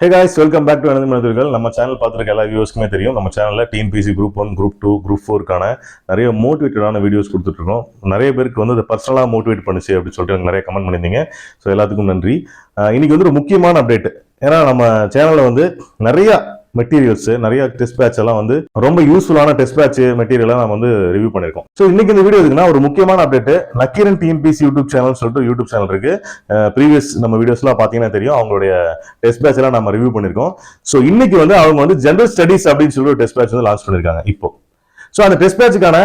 Hey guys welcome back to எனது மனிதர்கள் நம்ம சேனல் பார்த்துருக்க எல்லா வியூஸ்க்குமே தெரியும். நம்ம சேனலில் TNPSC group one group two group ஃபோருக்கான நிறைய மோட்டிவேட்டடான வீடியோஸ் கொடுத்துட்ருக்கோம் நிறைய பேருக்கு வந்து அதை பர்சனலாக மோட்டிவேட் பண்ணுச்சு அப்படின்னு சொல்லிட்டு எனக்கு நிறைய கமெண்ட் பண்ணியிருந்தீங்க. ஸோ எல்லாத்துக்கும் நன்றி. இன்றைக்கி வந்து ஒரு முக்கியமான அப்டேட் ஏன்னா நம்ம சேனலில் வந்து நிறையா மெட்டீரியல்ஸ் நிறைய டெஸ்ட் பேட்ச் எல்லாம் வந்து ரொம்ப யூஸ்ஃபுல்லான டெஸ்ட் பேட்ச் மெட்டீரியலாக நம்ம வந்து ரிவ்யூ பண்ணியிருக்கோம். ஸோ இன்னைக்கு இந்த வீடியோ எதுக்குன்னா ஒரு முக்கியமான update Nakkeeran TNPSC YouTube channel சொல்லிட்டு யூடியூப் சேனல் இருக்கு. ப்ரீவியஸ் நம்ம வீடியோஸ்லாம் பார்த்தீங்கன்னா தெரியும். அவங்களுடைய டெஸ்ட் பேட்ச் எல்லாம் நம்ம ரிவ்யூ பண்ணியிருக்கோம். ஸோ இன்னைக்கு வந்து அவங்க வந்து ஜென்ரல் ஸ்டடிஸ் அப்படின்னு சொல்லி ஒரு டெஸ்ட் பேட்ச் வந்து லான்ச் பண்ணியிருக்காங்க இப்போ. ஸோ அந்த டெஸ்ட் பேட்சுக்கான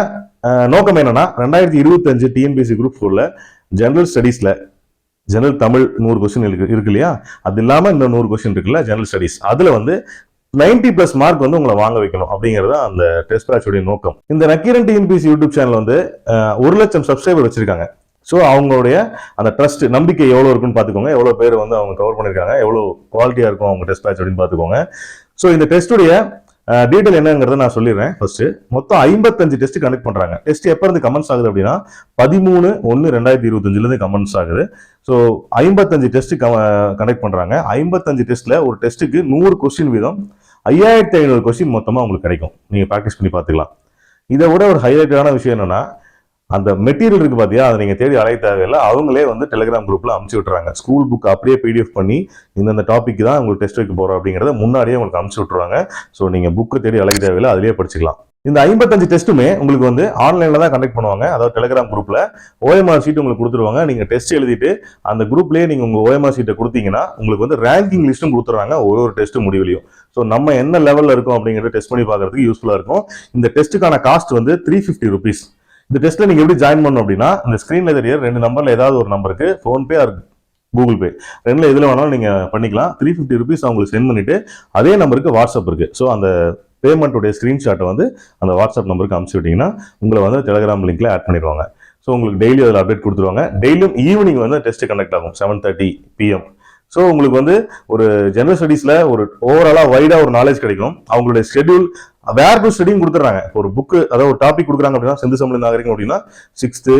நோக்கம் என்னன்னா ரெண்டாயிரத்தி இருபத்தஞ்சு டிஎன்பிசி குரூப் ஃபோரில் ஜென்ரல் ஸ்டடீஸ்ல ஜெனரல் தமிழ் நூறு கொஸ்டின் இருக்கு இருக்கு இல்லையா? அது இல்லாம இந்த நூறு கொஸ்டின் இருக்குல்ல ஜெனரல் ஸ்டடீஸ் அதுல வந்து 90 பிளஸ் மார்க் வந்து உங்களை வாங்க வைக்கணும் அப்படிங்கிறது தான் அந்த டெஸ்ட் பேட்சோடைய நோக்கம். இந்த நக்கீரன் டிஎன்பிசி யூடியூப் சேனல் வந்து ஒரு லட்சம் சப்ஸ்கிரைபர் வச்சிருக்காங்க. ஸோ அவங்களுடைய அந்த ட்ரஸ்ட் நம்பிக்கை எவ்வளோ இருக்குன்னு பார்த்துக்கோங்க. எவ்வளோ பேர் வந்து அவங்க கவர் பண்ணியிருக்காங்க எவ்வளோ குவாலிட்டியாக இருக்கும் அவங்க டெஸ்ட் பேட்ச் அப்படின்னு பார்த்துக்கோங்க. ஸோ இந்த டெஸ்ட்டுடைய டீட்டெயில் என்னங்கிறத நான் சொல்லிடுறேன். ஃபர்ஸ்ட் மொத்தம் ஐம்பத்தஞ்சு டெஸ்ட் கண்டக்ட் பண்றாங்க. டெஸ்ட் எப்போ இருந்து கமெண்ட்ஸ் ஆகுது அப்படின்னா பதிமூணு ஒன்று ரெண்டாயிரத்தி இருபத்தஞ்சிலேருந்து கமெண்ட்ஸ் ஆகுது. ஸோ ஐம்பத்தஞ்சு டெஸ்ட் கண்டக்ட் பண்றாங்க. ஐம்பத்தஞ்சு டெஸ்ட்ல ஒரு டெஸ்ட்டுக்கு நூறு கொஸ்டின் வீதம் ஐயாயிரத்தி ஐநூறு கொஸ்டின் மொத்தமாக உங்களுக்கு கிடைக்கும். நீங்கள் ப்ராக்டிஸ் பண்ணி பார்த்துக்கலாம். இதை விட ஒரு ஹைலைட்டான விஷயம் என்னன்னா அந்த மெட்டீரியல் இருக்கு பார்த்தியா அதை நீங்கள் தேடி அலைய தேவையில்லை. அவங்களே வந்து டெலிகிராம் குரூப்பில் அமுச்சு விட்டுறாங்க. ஸ்கூல் புக் அப்படியே பிடிஎஃப் பண்ணி இந்தந்த டாபிக் தான் உங்களுக்கு டெஸ்ட் வைக்க போகிறோம் அப்படிங்கிறத முன்னாடியே உங்களுக்கு அமுச்சு விட்டுருவாங்க. ஸோ நீங்கள் புக்கை தேடி அலைய தேவையில்லை. அதிலேயே படிச்சுக்கலாம். இந்த ஐம்பத்தஞ்சு டெஸ்ட்டுமே உங்களுக்கு வந்து ஆன்லைனில் தான் கண்டக்ட் பண்ணுவாங்க. அதாவது டெலிகிராம் குரூப்பில் ஓஎம்ஆர் ஷீட் உங்களுக்கு கொடுத்துருவாங்க. நீங்கள் டெஸ்ட் எழுதிட்டு அந்த குரூப்லேயே நீங்கள் உங்கள் ஓஎம்ஆர் ஷீட்டை கொடுத்தீங்கன்னா உங்களுக்கு வந்து ரேங்கிங் லிஸ்ட்டும் கொடுத்துறாங்க ஒவ்வொரு டெஸ்ட்டு டெஸ்ட் முடிவுலையும். ஸோ நம்ம என்ன லெவலில் இருக்கோம் அப்படிங்கிறத டெஸ்ட் பண்ணி பார்க்குறதுக்கு யூஸ்ஃபுல்லாக இருக்கும். இந்த டெஸ்ட்டுக்கான காஸ்ட் வந்து த்ரீ ஃபிஃப்டி ருபீஸ் இந்த டெஸ்ட்ல நீங்க எப்படி ஜாயின் பண்ணணும் அப்படின்னா இந்த ஸ்கிரீன்ல தெரிய ரெண்டு நம்பர்ல ஏதாவது ஒரு நம்பருக்கு ஃபோன்பே ஆர் கூகுள் பே ரெண்டுல எதுல வேணாலும் நீங்க பண்ணிக்கலாம். த்ரீ ஃபிஃப்டி ருபீஸ் அவங்களுக்கு சென்ட் பண்ணிட்டு அதே நம்பருக்கு வாட்ஸ்அப் இருக்கு. ஸோ அந்த பேமெண்ட்டுடைய ஸ்கிரீன்ஷாட்டை வந்து அந்த வாட்ஸ்அப் நம்பருக்கு அனுப்பிச்சி விட்டீங்கன்னா உங்களை வந்து டெலிகிராம் லிங்க்ல ஆட் பண்ணிடுவாங்க. ஸோ உங்களுக்கு டெய்லி அதில் அப்டேட் கொடுத்துருவாங்க. டெய்லியும் ஈவினிங் வந்து டெஸ்ட் கண்டக்ட் ஆகும். செவன் தேர்ட்டி பிஎம் ஸோ உங்களுக்கு வந்து ஒரு ஜெனரல் ஸ்டடீஸில் ஒரு ஓவராலாக வைடாக ஒரு நாலேஜ் கிடைக்கும். அவங்களுடைய ஷெட்யூல் வேர் டு ஸ்டடியும் கொடுத்துறாங்க ஒரு புக்கு அதாவது ஒரு டாபிக் கொடுக்குறாங்க அப்படின்னா சிந்து சமணி நாகரிகம் அப்படின்னா சிக்ஸ்த்து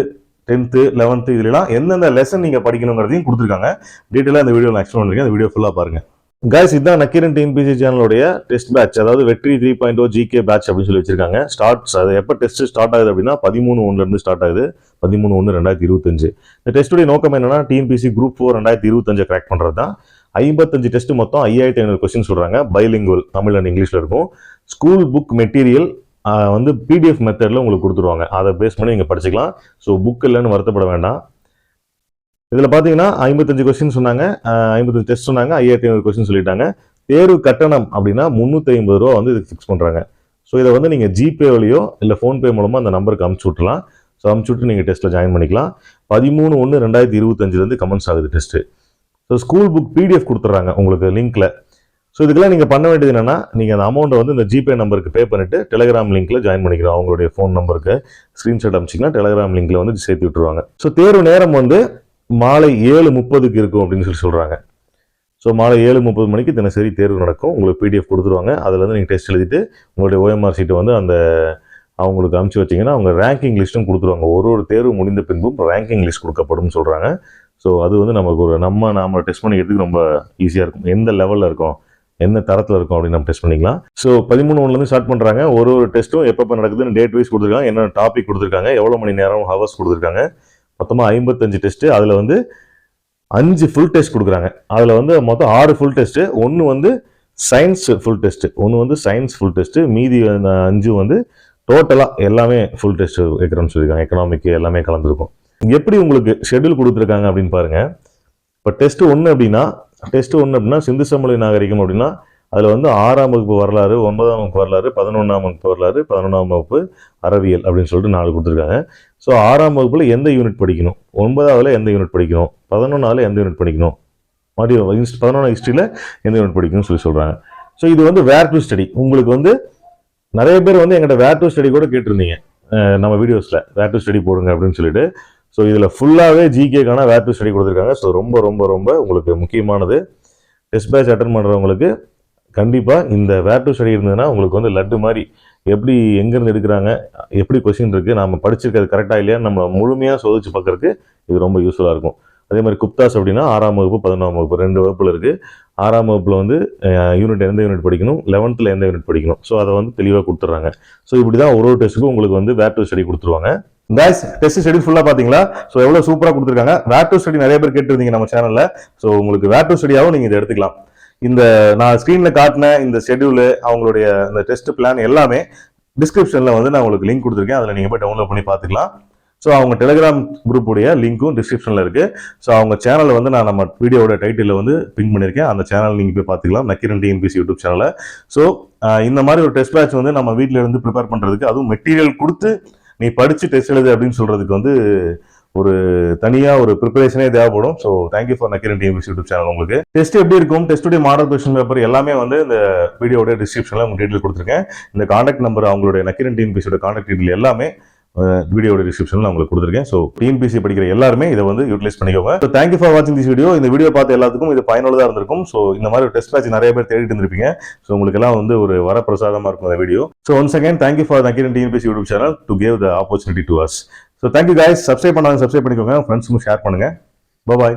டென்த்து லெவன்த்து இதுலாம் எந்தெந்த லெசன் நீங்கள் படிக்கணுங்கிறதையும் கொடுத்துருக்காங்க. டீட்டெயிலாக இந்த வீடியோ நான் எக்ஸ்பிளைன் பண்ணிருக்கேன் அந்த வீடியோ ஃபுல்லாக பாருங்கள் கைஸ் இதுதான் நக்கீரன் டிஎன்பிசி சேனலுடைய டெஸ்ட் பேட்ச் அதாவது Vetri three point O GK batch அப்படின்னு சொல்லி வச்சிருக்காங்க. ஸ்டார்ட்ஸ் அது எப்போ டெஸ்ட் ஸ்டார்ட் ஆகுது அப்படின்னா பதிமூணு ஒன்றுலேருந்து ஸ்டார்ட் ஆகுது. பதிமூணு ஒன்று ரெண்டாயிரத்தி இருபத்தஞ்சு. இந்த டெஸ்ட்டுடைய நோக்கம் என்னன்னா டிஎன்பிசி குரூப் ஃபோர் ரெண்டாயிரத்தி இருபத்தஞ்சு கிராக் பண்ணுறது தான் ஐம்பத்தஞ்சு டெஸ்ட் மொத்தம் ஐயாயிரத்தி ஐநூறு கொஸ்டின் சொல்கிறாங்க பைலிங்குவல் தமிழ் அண்ட் இங்கிலீஷில் இருக்கும். ஸ்கூல் புக் மெட்டீரியல் வந்து பிடிஎஃப் மெத்தடில் உங்களுக்கு கொடுத்துருவாங்க. அதை பேஸ் பண்ணி நீங்கள் படிச்சுக்கலாம். ஸோ புக் இல்லைன்னு வருத்தப்பட வேண்டாம். இதில் பார்த்தீங்கன்னா ஐம்பத்தஞ்சு கொஸ்டின் சொன்னாங்க. ஐம்பத்தஞ்சு டெஸ்ட் சொன்னாங்க. ஐயாயிரத்தி ஐநூறு கொஸ்டின் சொல்லிட்டாங்க. தேர்வு கட்டணம் அப்படின்னா முந்நூற்றி ஐம்பது ரூபா வந்து இதுக்கு ஃபிக்ஸ் பண்ணுறாங்க ஸோ இதை வந்து நீங்கள் ஜிபே வழியோ இல்லை ஃபோன்பே மூலமாக அந்த நம்பருக்கு அமுச்சு விட்டுலாம் ஸோ அமுச்சு விட்டு நீங்கள் டெஸ்ட்டில் ஜாயின் பண்ணிக்கலாம். பதிமூணு ஒன்று ரெண்டாயிரத்தி இருபத்தஞ்சிலேருந்து கமெண்ட்ஸ் ஆகுது test so school book PDF கொடுத்துட்றாங்க உங்களுக்கு லிங்க்கில் ஸோ இதுக்கெல்லாம் நீங்கள் பண்ண வேண்டியது என்னென்னா நீங்கள் அந்த அமௌண்ட்டை வந்து இந்த ஜிபே நம்பருக்கு பே பண்ணிவிட்டு டெலிகிராம் லிங்க்கில் ஜாயின் பண்ணிக்கிறோம் அவங்களுடைய ஃபோன் நம்பருக்கு ஸ்க்ரீன்ஷாட் அமிச்சிங்கன்னா டெலிகிராம் லிங்க்கில் வந்து சேர்த்து விட்டுருவாங்க. ஸோ தேர்வு நேரம் வந்து மாலை ஏழு முப்பதுக்கு இருக்கும் அப்படின்னு சொல்லி சொல்கிறாங்க ஸோ மாலை ஏழு முப்பது மணிக்கு தினசரி தேர்வு நடக்கும். உங்களுக்கு பிடிஎஃப் கொடுத்துருவாங்க. அதுலேருந்து நீங்கள் டெஸ்ட் எழுதிட்டு உங்களுடைய ஓஎம்ஆர் சீட்டை வந்து அந்த அவங்களுக்கு அமுச்சு வச்சீங்கன்னா அவங்க ரேங்கிங் லிஸ்ட்டும் கொடுத்துருவாங்க. ஒரு ஒரு தேர்வு முடிந்த பின்பும் ரேங்கிங் லிஸ்ட் கொடுக்கப்படும் சொல்கிறாங்க ஸோ அது வந்து நமக்கு ஒரு நம்ம நாம டெஸ்ட் பண்ணிக்கிறதுக்கு ரொம்ப ஈஸியாக இருக்கும். எந்த லெவலில் இருக்கும்? எந்த தரத்தில் இருக்கும் அப்படின்னு நம்ம டெஸ்ட் பண்ணிக்கலாம். ஸோ பதிமூணு ஒன்றுலேருந்து ஸ்டார்ட் பண்ணுறாங்க ஒரு ஒரு டெஸ்ட்டும் எப்பப்போ நடக்குதுன்னு டேட் வைஸ் கொடுத்துருக்காங்க. என்ன டாபிக் கொடுத்துருக்காங்க. எவ்வளோ மணி நேரம் ஹவர்ஸ் கொடுத்துருக்காங்க. மொத்தமாக ஐம்பத்தஞ்சு டெஸ்ட்டு அதில் வந்து அஞ்சு ஃபுல் டெஸ்ட் கொடுக்குறாங்க. அதில் வந்து மொத்தம் ஆறு ஃபுல் டெஸ்ட்டு ஒன்று வந்து சயின்ஸ் ஃபுல் டெஸ்ட்டு ஒன்று வந்து சயின்ஸ் ஃபுல் டெஸ்ட்டு மீதி அந்த அஞ்சு வந்து டோட்டலாக எல்லாமே ஃபுல் டெஸ்ட் வைக்கிறோம்னு சொல்லியிருக்காங்க. எக்கனாமிக்கு எல்லாமே கலந்துருக்கும். எப்படி உங்களுக்கு ஷெட்யூல் கொடுத்துருக்காங்க அப்படின்னு பாருங்கள் இப்போ டெஸ்ட் ஒன்று அப்படின்னா டெஸ்ட் ஒன்று அப்படின்னா சிந்து சமலை நாகரிகம் அப்படின்னா அதில் வந்து ஆறாம் வகுப்பு வரலாறு ஒன்பதாம் வகுப்பு வரலாறு பதினொன்றாம் வகுப்பு வரலாறு பதினொன்றாம் வகுப்பு அறிவியல் அப்படின்னு சொல்லிட்டு நாலு கொடுத்துருக்காங்க. ஸோ ஆறாம் வகுப்பில் எந்த யூனிட் படிக்கணும்? ஒன்பதாவதுல எந்த யூனிட் படிக்கணும்? பதினொன்றாவில் எந்த யூனிட் படிக்கணும்? மறுபடியும் பதினொன்றாம் ஹிஸ்ட்ரியில் எந்த யூனிட் படிக்கணும்னு சொல்லி சொல்கிறாங்க ஸோ இது வந்து வேர் டு ஸ்டடி உங்களுக்கு வந்து நிறைய பேர் வந்து எங்கிட்ட வேர் டு ஸ்டடி கூட கேட்டிருந்தீங்க. நம்ம வீடியோஸில் வேர் டு ஸ்டடி போடுங்க அப்படின்னு சொல்லிட்டு. ஸோ இதில் ஃபுல்லாகவே ஜிகேக்கான வேர் டு ஸ்டடி கொடுத்துருக்காங்க. ஸோ ரொம்ப ரொம்ப ரொம்ப உங்களுக்கு முக்கியமானது. டெஸ்ட் பேட்ச் அட்டன் பண்ணுறவங்களுக்கு கண்டிப்பாக இந்த வேர் டு ஸ்டடி இருந்ததுன்னா உங்களுக்கு வந்து லட்டு மாதிரி எப்படி எங்கேருந்து எடுக்கிறாங்க எப்படி கொஸ்டின் இருக்குது நம்ம படிச்சிருக்கிறது கரெக்டாக இல்லையா நம்ம முழுமையாக சோதிச்சு பார்க்கறதுக்கு இது ரொம்ப யூஸ்ஃபுல்லாக இருக்கும். அதே மாதிரி குப்தாஸ் அப்படின்னா ஆறாம் வகுப்பு பதினொன்றாம் வகுப்பு ரெண்டு வகுப்பில் இருக்குது ஆறாம் வகுப்பில் வந்து யூனிட் எந்த யூனிட் படிக்கணும் லெவன்த்தில் எந்த யூனிட் படிக்கணும்? ஸோ அதை வந்து தெளிவாக கொடுத்துட்றாங்க. ஸோ இப்படி தான் ஒரு ஒரு டெஸ்ட்டுக்கும் உங்களுக்கு வந்து வேர் டு ஸ்டடி கொடுத்துருவாங்க. Guys டெஸ்ட் ஸ்டடி ஃபுல்லாக பார்த்தீங்களா ஸோ எவ்வளோ சூப்பராக கொடுத்துருக்காங்க. வேர் டு ஸ்டடி நிறைய பேர் கேட்டுருந்தீங்க நம்ம சேனலில் ஸோ உங்களுக்கு வேர் டு ஸ்டடியாகவும் நீங்கள் இதை எடுத்துக்கலாம். இந்த நான் ஸ்க்ரீனில் காட்டின இந்த ஷெட்யூலு அவங்களுடைய இந்த டெஸ்ட் பிளான் எல்லாமே டிஸ்கிரிப்ஷனில் வந்து நான் உங்களுக்கு லிங்க் கொடுத்துருக்கேன். அதில் நீங்கள் போய் டவுன்லோட் பண்ணி பார்த்துக்கலாம். ஸோ அவங்க டெலிகிராம் குரூப்புடைய லிங்க்கும் டிஸ்கிரிப்ஷனில் இருக்குது ஸோ அவங்க சேனலை வந்து நான் நம்ம வீடியோட டைட்டிலில் வந்து பின் பண்ணியிருக்கேன் அந்த சேனல் நீங்கள் போய் பார்த்துக்கலாம். நக்கிரன் டிஎன்பிசி யூடியூப் சேனலை ஸோ இந்த மாதிரி ஒரு டெஸ்ட் பேட்ச் வந்து நம்ம வீட்டில் இருந்து ப்ரிப்பேர் பண்ணுறதுக்கு அதுவும் மெட்டீரியல் கொடுத்து நீ படித்து டெஸ்ட் எழுது அப்படின்னு சொல்கிறதுக்கு வந்து ஒரு தனியாக ஒரு ப்ரிப்பரேஷனே தேவைப்படும். So thank you for Nakkeeran TNPSC YouTube channel உங்களுக்கு. டெஸ்ட் எப்படி இருக்கும்? டெஸ்ட்டுடைய மாடல் கொஸ்டின் பேப்பர் எல்லாமே வந்து இந்த வீடியோட டிஸ்கிரிப்ஷனில் உங்களுக்கு டீட்டெயில் கொடுத்துருக்கேன். இந்த காண்டாக்ட் நம்பர் அவங்களுடைய நக்கிரன் டிஎன்பிசியோட காண்டாக்ட் டீட்டெயில் எல்லாமே வீடியோட டிஸ்கிரிப்ஷனில் உங்களுக்கு கொடுத்துருக்கேன். ஸோ டிஎன்பிசி படிக்கிற எல்லாருமே இதை வந்து யூட்டிலைஸ் பண்ணிக்கோங்க. ஸோ தேங்க்யூ ஃபார் வாட்சிங் திஸ் வீடியோ இந்த வீடியோ பார்த்து எல்லாத்துக்கும் இது பயனுள்ளதாக இருந்திருக்கும். ஸோ இந்த மாதிரி டெஸ்ட் பேட்ச் நிறைய பேர் தேடிட்டு இருந்திருப்பீங்க. ஸோ உங்களுக்கு எல்லாம் வந்து ஒரு வர பிரசாதமாக இருக்கும் அந்த video so once again thank you for Nakkeeran TNPSC YouTube channel to gave the opportunity to us so thank you guys. Subscribe பண்ணாங்க சப்ஸ்கிரைப் பண்ணிக்கோங்க. ஃப்ரெண்ட்ஸுக்கும் ஷேர் பண்ணுங்கள் பாய்